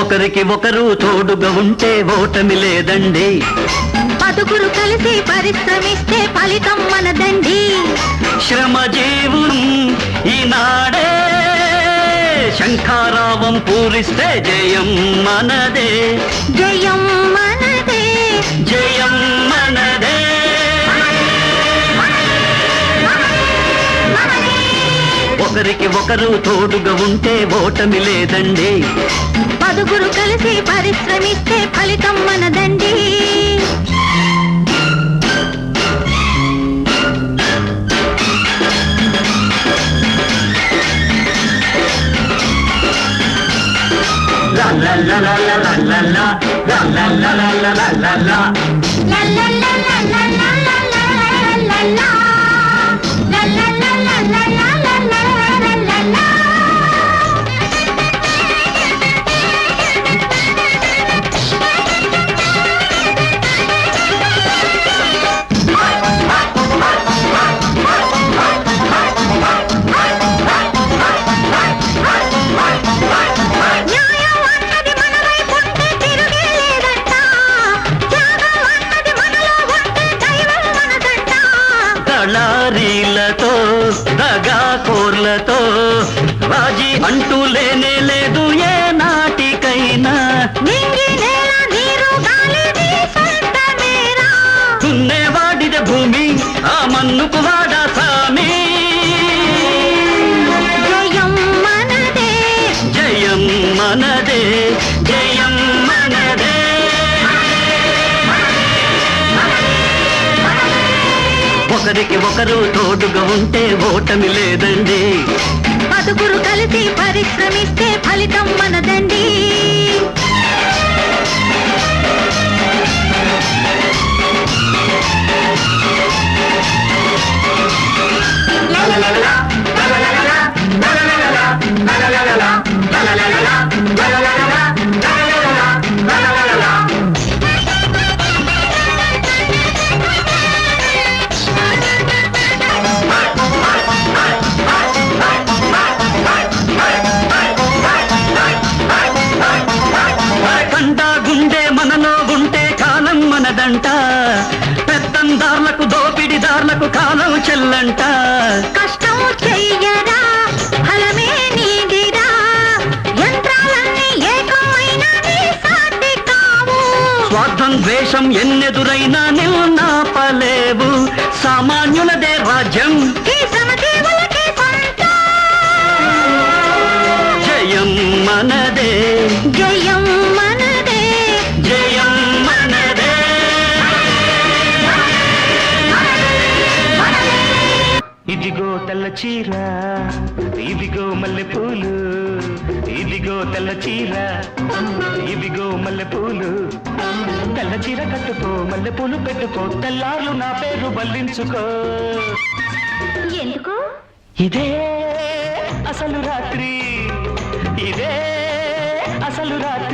ఒకరికి ఒకరు తోడుగా ఉంటే ఓటమి లేదండి. పదుగురు కలిసి పరిశ్రమిస్తే ఫలితం మనదండి. శ్రమ జీవుం ఈనాడే శంఖారావం పూరిస్తే జయం మనదే. జయం ఒకరికి ఒకరు తోడుగా ఉంటే ఓటమి లేదండి పదుగురు కలిసి పరిశ్రమిస్తే ఫలితం మనదండి లా లా లా లా లా లా లా లా. లా లా లా లా లా లా లా దళారీలతో దగాకోర్లతో రాజీ అంటూ లేనే లేదు ఏ నాటికైనా. దున్నేవాడిద భూమి ఆ మన్నుకు వాడా సామి. జయం మనదే. జయం మనదే జయం ఒకరికి ఒకరు తోడుగా ఉంటే ఓటమి లేదండి. పదుగురు కలిసి పరిశ్రమిస్తే ఫలితం దోపిడిదార్లకు కాలం చెల్లంట. కష్టం చెయ్యరా ఫలమే నీదిరా. యంత్రాలన్నీ ఏకమైన నీ సాటి కావు. స్వార్థం ద్వేషం ఎన్నెదురైనా నిల్ నాపలేవు. సామాన్యులదే రాజ్యం. ఇదిగో తెల్ల చీర ఇదిగో మల్లె పూలు ఇదిగో తెల్ల చీర ఇదిగో మల్లె పూలు. తెల్ల చీర కట్టుకో మల్లె పూలు పెట్టుకో తెల్లార్లు నా పేరు బల్లించుకో. ఎందుకు? ఇదే అసలు రాత్రి ఇదే అసలు రాత్రి.